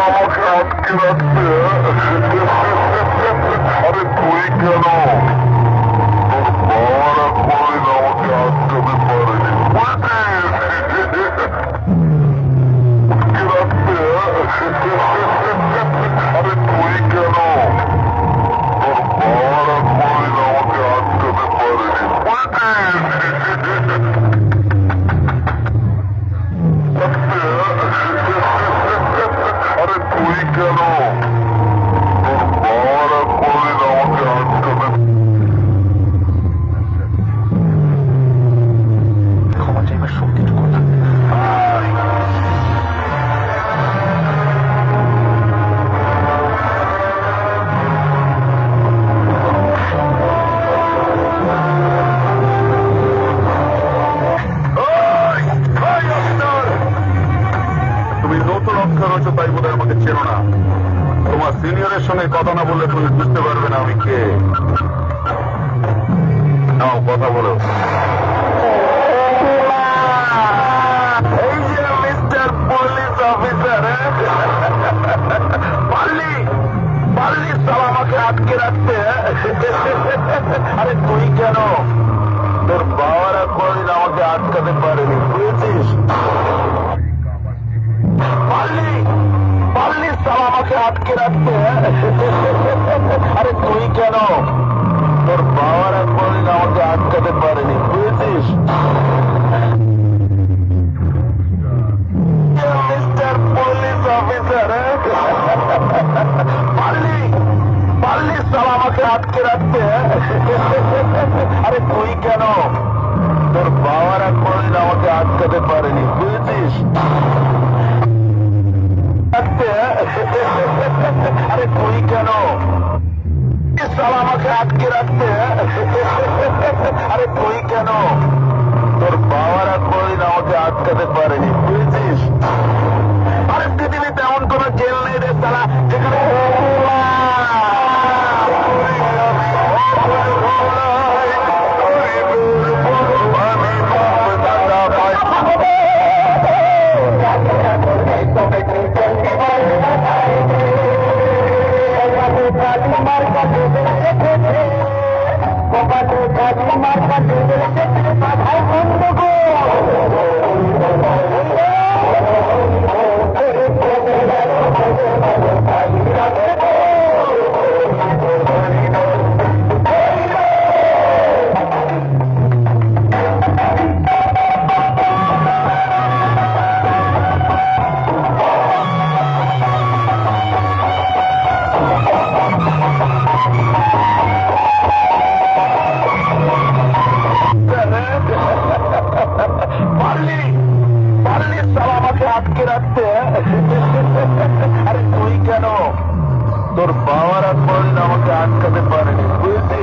আমাকে আটকে রাখতে আরে আরে তুই কেন নতুন অক্ষর হচ্ছে তাই বোধহয় আমাকে চেনো না। তোমার সিনিয়রের সঙ্গে কথা না বললে তুমি বুঝতে পারবে না আমি কে। নাও, কথা বলো। এই যে মিস্টার পুলিশ অফিসার পারলি? পারলি সব আমাকে আটকে রাখতে আরে তুই কেন? তোর বাবারা কোনদিন আমাকে আটকাতে পারেনি, বুঝেছিস? আটকে রাখতে আরে তুই কেন? তোর বাবারা কোনদিন আমাকে আটকাতে পারেনি, বুঝেছিস? অফিসার পারলি? পারলি সব আমাকে আটকে রাখতে কেন? ইসলাম আমাকে আটকে রাখতে আরে তুই কেন? তোর বাবারা কোনদিন আমাকে আটকাতে পারেনি। বুঝেছিস পারলি আরে তুই কেন? তোর বাবারা কোনদিন আমাকে আটকাতে পারেনি বুঝেছিস